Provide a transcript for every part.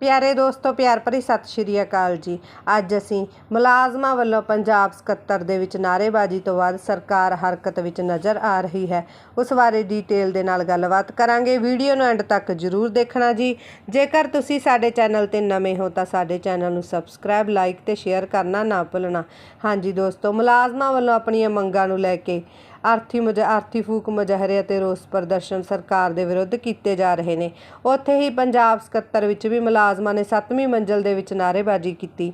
ਪਿਆਰੇ ਦੋਸਤੋ, ਪਿਆਰ ਭਰੀ ਸਤਿ ਸ਼੍ਰੀ ਅਕਾਲ ਜੀ। ਅੱਜ ਅਸੀਂ ਮੁਲਾਜ਼ਮਾਂ ਵੱਲੋਂ ਪੰਜਾਬ ਸਕੱਤਰ ਦੇ ਵਿੱਚ ਨਾਅਰੇਬਾਜ਼ੀ ਤੋਂ ਬਾਅਦ ਸਰਕਾਰ ਹਰਕਤ ਵਿੱਚ ਨਜ਼ਰ ਆ ਰਹੀ ਹੈ। ਉਸ ਬਾਰੇ ਡੀਟੇਲ ਦੇ ਨਾਲ ਗੱਲਬਾਤ ਕਰਾਂਗੇ। ਵੀਡੀਓ ਨੂੰ ਐਂਡ ਤੱਕ ਜ਼ਰੂਰ ਦੇਖਣਾ ਜੀ। ਜੇਕਰ ਤੁਸੀਂ ਸਾਡੇ ਚੈਨਲ ਤੇ ਨਵੇਂ ਹੋ, ਤਾਂ ਸਾਡੇ ਚੈਨਲ ਨੂੰ ਸਬਸਕ੍ਰਾਈਬ ਲਾਈਕ ਤੇ ਸ਼ੇਅਰ ਕਰਨਾ ਨਾ ਭੁੱਲਣਾ। ਹਾਂਜੀ ਦੋਸਤੋ, ਮੁਲਾਜ਼ਮਾਂ ਵੱਲੋਂ ਆਪਣੀਆਂ ਮੰਗਾਂ ਨੂੰ ਲੈ ਕੇ ਆਰਥੀ ਮੁਜ, ਆਰਥੀ ਫੂਕ ਮੁਜ਼ਾਹਰੇ ਅਤੇ ਰੋਸ ਪ੍ਰਦਰਸ਼ਨ ਸਰਕਾਰ ਦੇ ਵਿਰੁੱਧ ਕੀਤੇ ਜਾ ਰਹੇ ਨੇ। ਉੱਥੇ ਹੀ ਪੰਜਾਬ ਸਕੱਤਰ ਵਿੱਚ ਵੀ ਮੁਲਾਜ਼ਮਾਂ ਨੇ 7ਵੀਂ ਮੰਜ਼ਲ ਦੇ ਵਿੱਚ ਨਾਅਰੇਬਾਜ਼ੀ ਕੀਤੀ।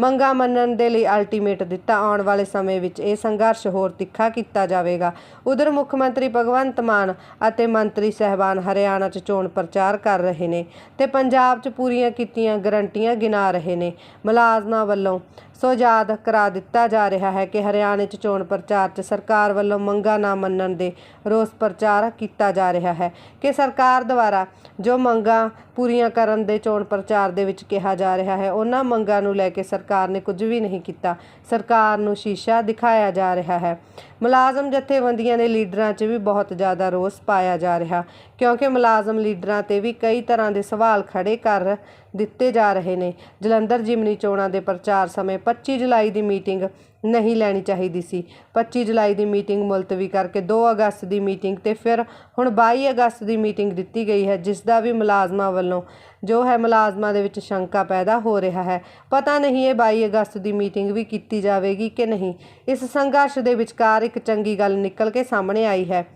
ਮੰਗਾਂ ਮੰਨਣ ਦੇ ਲਈ ਅਲਟੀਮੇਟ ਦਿੱਤਾ। ਆਉਣ ਵਾਲੇ ਸਮੇਂ ਵਿੱਚ ਇਹ ਸੰਘਰਸ਼ ਹੋਰ ਤਿੱਖਾ ਕੀਤਾ ਜਾਵੇਗਾ। ਉਧਰ ਮੁੱਖ ਮੰਤਰੀ ਭਗਵੰਤ ਮਾਨ ਅਤੇ ਮੰਤਰੀ ਸਹਿਬਾਨ ਹਰਿਆਣਾ 'ਚ ਚੋਣ ਪ੍ਰਚਾਰ ਕਰ ਰਹੇ ਨੇ ਤੇ ਪੰਜਾਬ 'ਚ ਪੂਰੀਆਂ ਕੀਤੀਆਂ ਗਰੰਟੀਆਂ ਗਿਣਾ ਰਹੇ ਨੇ। ਮੁਲਾਜ਼ਮਾਂ ਵੱਲੋਂ ਸੋ ਯਾਦ ਕਰਾ ਦਿੱਤਾ ਜਾ ਰਿਹਾ ਹੈ ਕਿ ਹਰਿਆਣੇ 'ਚ ਚੋਣ ਪ੍ਰਚਾਰ 'ਚ ਸਰਕਾਰ ਵੱਲੋਂ ਮੰਗਾਂ ਨਾ ਮੰਨਣ ਦੇ ਰੋਸ ਪ੍ਰਚਾਰ ਕੀਤਾ ਜਾ ਰਿਹਾ ਹੈ ਕਿ ਸਰਕਾਰ ਦੁਆਰਾ ਜੋ ਮੰਗਾਂ ਪੂਰੀਆਂ ਕਰਨ ਦੇ ਚੋਣ ਪ੍ਰਚਾਰ ਦੇ ਵਿੱਚ ਕਿਹਾ ਜਾ ਰਿਹਾ ਹੈ। ਉਹਨਾਂ ਮੰਗਾਂ ਨੂੰ ਲੈ ਕੇ ਸਰਕਾਰ ਨੇ ਕੁਝ ਵੀ ਨਹੀਂ ਕੀਤਾ। ਸਰਕਾਰ ਨੂੰ ਸ਼ੀਸ਼ਾ ਦਿਖਾਇਆ ਜਾ ਰਿਹਾ ਹੈ। ਮੁਲਾਜ਼ਮ ਜਥੇਬੰਦੀਆਂ ਦੇ ਲੀਡਰਾਂ 'ਚ ਵੀ ਬਹੁਤ ਜ਼ਿਆਦਾ ਰੋਸ ਪਾਇਆ ਜਾ ਰਿਹਾ, ਕਿਉਂਕਿ ਮੁਲਾਜ਼ਮ ਲੀਡਰਾਂ ਤੇ ਵੀ ਕਈ ਤਰ੍ਹਾਂ ਦੇ ਸਵਾਲ ਖੜੇ ਕਰ ਦਿੱਤੇ ਜਾ ਰਹੇ ਨੇ। ਜਲੰਧਰ ਜਿਮਨੀ ਚੋਣਾਂ ਦੇ ਪ੍ਰਚਾਰ ਸਮੇਂ 25 ਜੁਲਾਈ ਦੀ ਮੀਟਿੰਗ ਨਹੀਂ ਲੈਣੀ ਚਾਹੀਦੀ ਸੀ। 25 ਜੁਲਾਈ ਦੀ ਮੀਟਿੰਗ ਮੁਲਤਵੀ ਕਰਕੇ 2 ਅਗਸਤ ਦੀ ਮੀਟਿੰਗ ਤੇ ਫਿਰ ਹੁਣ 22 ਅਗਸਤ ਦੀ ਮੀਟਿੰਗ ਦਿੱਤੀ ਗਈ ਹੈ, ਜਿਸ ਦਾ ਵੀ ਮੁਲਾਜ਼ਮਾਂ ਵੱਲੋਂ ਜੋ ਹੈ ਮੁਲਾਜ਼ਮਾਂ ਦੇ ਵਿੱਚ ਸ਼ੰਕਾ ਪੈਦਾ ਹੋ ਰਿਹਾ ਹੈ। ਪਤਾ ਨਹੀਂ ਇਹ 22 ਅਗਸਤ ਦੀ ਮੀਟਿੰਗ ਵੀ ਕੀਤੀ ਜਾਵੇਗੀ ਕਿ ਨਹੀਂ। ਇਸ ਸੰਘਰਸ਼ ਦੇ ਵਿਚਕਾਰ ਇੱਕ ਚੰਗੀ ਗੱਲ ਨਿਕਲ ਕੇ ਸਾਹਮਣੇ ਆਈ ਹੈ।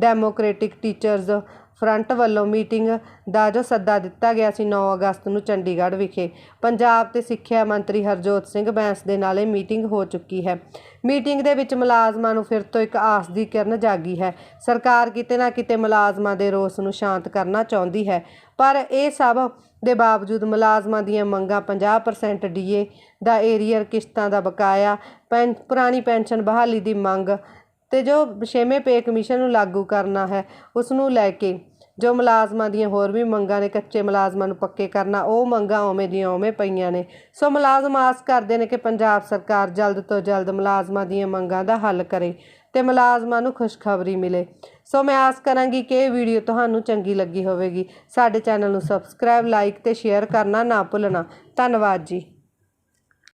ਡੈਮੋਕ੍ਰੈਟਿਕ ਟੀਚਰਸ ਫਰੰਟ ਵੱਲੋਂ ਮੀਟਿੰਗ ਦਾ ਜੋ ਸੱਦਾ ਦਿੱਤਾ ਗਿਆ ਸੀ 9 ਅਗਸਤ ਨੂੰ ਚੰਡੀਗੜ੍ਹ ਵਿਖੇ, ਪੰਜਾਬ ਤੇ ਸਿੱਖਿਆ ਮੰਤਰੀ ਹਰਜੋਤ ਸਿੰਘ ਬੈਂਸ ਦੇ ਨਾਲ ਇਹ ਮੀਟਿੰਗ ਹੋ ਚੁੱਕੀ ਹੈ। ਮੀਟਿੰਗ ਦੇ ਵਿੱਚ ਮੁਲਾਜ਼ਮਾਂ ਨੂੰ ਫਿਰ ਤੋਂ ਇੱਕ ਆਸ ਦੀ ਕਿਰਨ ਜਾਗੀ ਹੈ। ਸਰਕਾਰ ਕਿਤੇ ਨਾ ਕਿਤੇ ਮੁਲਾਜ਼ਮਾਂ ਦੇ ਰੋਸ ਨੂੰ ਸ਼ਾਂਤ ਕਰਨਾ ਚਾਹੁੰਦੀ ਹੈ, ਪਰ ਇਹ ਸਭ ਦੇ ਬਾਵਜੂਦ ਮੁਲਾਜ਼ਮਾਂ ਦੀਆਂ ਮੰਗਾਂ 50% ਡੀਏ ਦਾ ਏਰੀਅਰ ਕਿਸ਼ਤਾਂ ਦਾ ਬਕਾਇਆ, ਪੈਨ, ਪੁਰਾਣੀ ਪੈਨਸ਼ਨ ਬਹਾਲੀ ਦੀ ਮੰਗ ਤੇ ਜੋ ਛੇਵੇਂ ਪੇ ਕਮਿਸ਼ਨ ਨੂੰ ਲਾਗੂ ਕਰਨਾ ਹੈ ਉਸ ਨੂੰ ਲੈ ਕੇ ਜੋ ਮੁਲਾਜ਼ਮਾਂ ਦੀਆਂ ਹੋਰ ਵੀ ਮੰਗਾਂ ਨੇ, ਕੱਚੇ ਮੁਲਾਜ਼ਮਾਂ ਨੂੰ ਪੱਕੇ ਕਰਨਾ, ਉਹ ਮੰਗਾਂ ਉਵੇਂ ਦੀਆਂ ਉਵੇਂ ਪਈਆਂ ਨੇ। ਸੋ ਮੁਲਾਜ਼ਮ ਆਸ ਕਰਦੇ ਨੇ ਕਿ ਪੰਜਾਬ ਸਰਕਾਰ ਜਲਦ ਤੋਂ ਜਲਦ ਮੁਲਾਜ਼ਮਾਂ ਦੀਆਂ ਮੰਗਾਂ ਦਾ ਹੱਲ ਕਰੇ ਤੇ ਮੁਲਾਜ਼ਮਾਂ ਨੂੰ ਖੁਸ਼ਖਬਰੀ ਮਿਲੇ। ਸੋ ਮੈਂ ਆਸ ਕਰਾਂਗੀ ਕਿ ਇਹ ਵੀਡੀਓ ਤੁਹਾਨੂੰ ਚੰਗੀ ਲੱਗੀ ਹੋਵੇਗੀ। ਸਾਡੇ ਚੈਨਲ ਨੂੰ ਸਬਸਕ੍ਰਾਈਬ, ਲਾਈਕ ਤੇ ਸ਼ੇਅਰ ਕਰਨਾ ਨਾ ਭੁੱਲਣਾ। ਧੰਨਵਾਦ ਜੀ।